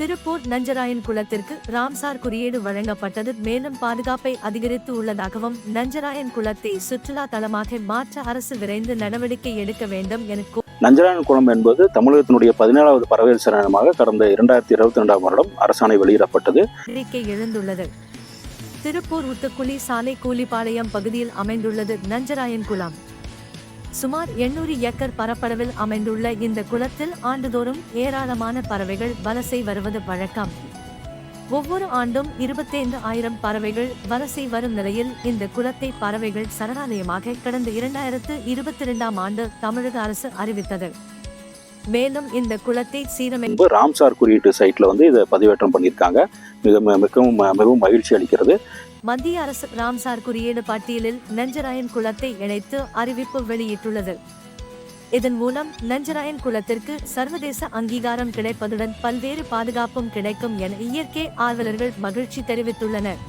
திருப்பூர் நஞ்சராயன் குளத்திற்கு ராம்சார் குறியீடு வழங்கப்பட்டது. மேலும் பாதுகாப்பை அதிகரித்து உள்ளதாகவும் நஞ்சராயன் குளத்தை சுற்றுலா தலமாக மாற்ற அரசு விரைந்து நடவடிக்கை எடுக்க வேண்டும் என நஞ்சராயன் குளம் என்பது தமிழகத்தினுடைய பதினேழாவது பறவைகள் சரணமாக கடந்த இரண்டாயிரத்தி இருபத்தி ரெண்டாம் வருடம் அரசாணை வெளியிடப்பட்டது. கோரிக்கை எழுந்துள்ளது. திருப்பூர் உத்துக்குழி சாலை கூலிப்பாளையம் பகுதியில் அமைந்துள்ளது நஞ்சராயன் குளம். சுமார் எண்ணூறு ஏக்கர் பரப்பளவில் அமைந்துள்ள இந்த குளத்தில் ஆண்டுதோறும் ஏராளமான பறவைகள் வலசை வருவது வழக்கம். ஒவ்வொரு ஆண்டும் இருபத்தைந்து ஆயிரம் பறவைகள் வலசை வரும் நிலையில் இந்த குளத்தை பறவைகள் சரணாலயமாக கடந்த இரண்டாயிரத்து இருபத்தி இரண்டாம் ஆண்டு தமிழக அரசு அறிவித்தது. மேலும் இந்த குளத்தை சீரமைப்பு ராம்சார் குறியீட்டு சைட்ல வந்து இதை பதிவேற்றம் பண்ணியிருக்காங்க. மிக மிகவும் மிகவும் மகிழ்ச்சி அளிக்கிறது. மத்திய அரசு ராம்சார் குறியீடு பட்டியலில் நஞ்சராயன் குளத்தை இணைத்து அறிவிப்பு வெளியிட்டுள்ளது. இதன் மூலம் நஞ்சராயன் குளத்திற்கு சர்வதேச அங்கீகாரம் கிடைப்பதுடன் பல்வேறு பாதுகாப்பும் கிடைக்கும் என இயற்கை ஆர்வலர்கள் மகிழ்ச்சி தெரிவித்துள்ளனர்.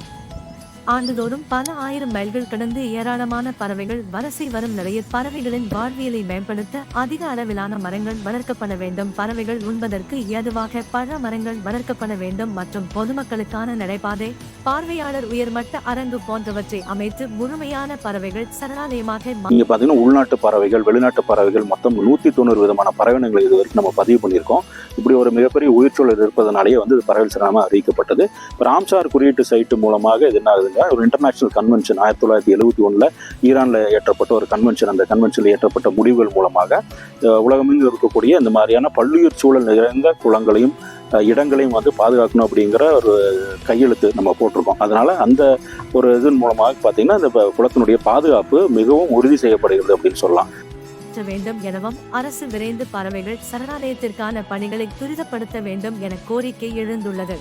ஆண்டுதோறும் பல ஆயிரம் மைல்கள் கடந்து ஏராளமான பறவைகள் வரிசை வரும் நிலையில் பறவைகளின் வாழ்வியலை மேம்படுத்த அதிக அளவிலான மரங்கள் வளர்க்கப்பட வேண்டும். பறவைகள் உண்பதற்கு ஏதுவாக பழ மரங்கள் வளர்க்கப்பட வேண்டும் மற்றும் பொதுமக்களுக்கான நடைபாதை பார்வையாளர் உயர்மட்ட அரங்கு போன்றவற்றை அமைத்து முழுமையான பறவைகள் சரணாலயமாக இங்க பாத்தீங்கன்னா உள்நாட்டு பறவைகள் வெளிநாட்டு பறவைகள் மொத்தம் நூத்தி தொண்ணூறு விதமான பறவைகளை நம்ம பதிவு பண்ணியிருக்கோம். இப்படி ஒரு மிகப்பெரிய உயிர்ச்சூழல் இருப்பதனாலேயே வந்து இது பறவைகள் சரணமாக அறிவிக்கப்பட்டது ராம்சார் குறியீட்டு சைட்டு மூலமாக இது என்ன ஆகுதுங்க ஒரு இன்டர்நேஷனல் கன்வென்ஷன் ஆயிரத்தி தொள்ளாயிரத்தி எழுபத்தி ஒன்றில் ஈரானில் ஏற்றப்பட்ட ஒரு கன்வென்ஷன் அந்த கன்வென்ஷனில் ஏற்றப்பட்ட முடிவுகள் மூலமாக உலகமெங்கும் இருக்கக்கூடிய இந்த மாதிரியான பல்லுயிர் சூழல் நிறைந்த குளங்களையும் இடங்களையும் வந்து பாதுகாக்கணும் அப்படிங்கிற ஒரு கையெழுத்து நம்ம போட்டிருக்கோம். அதனால் அந்த ஒரு இதன் மூலமாக பார்த்தீங்கன்னா இந்த குளத்தினுடைய பாதுகாப்பு மிகவும் உறுதி செய்யப்படுகிறது அப்படின்னு சொல்லலாம். நிறைவேற்ற வேண்டும் எனவும் அரசு விரைந்து பறவைகள் சரணாலயத்திற்கான பணிகளை துரிதப்படுத்த வேண்டும் என கோரிக்கை எழுந்துள்ளது.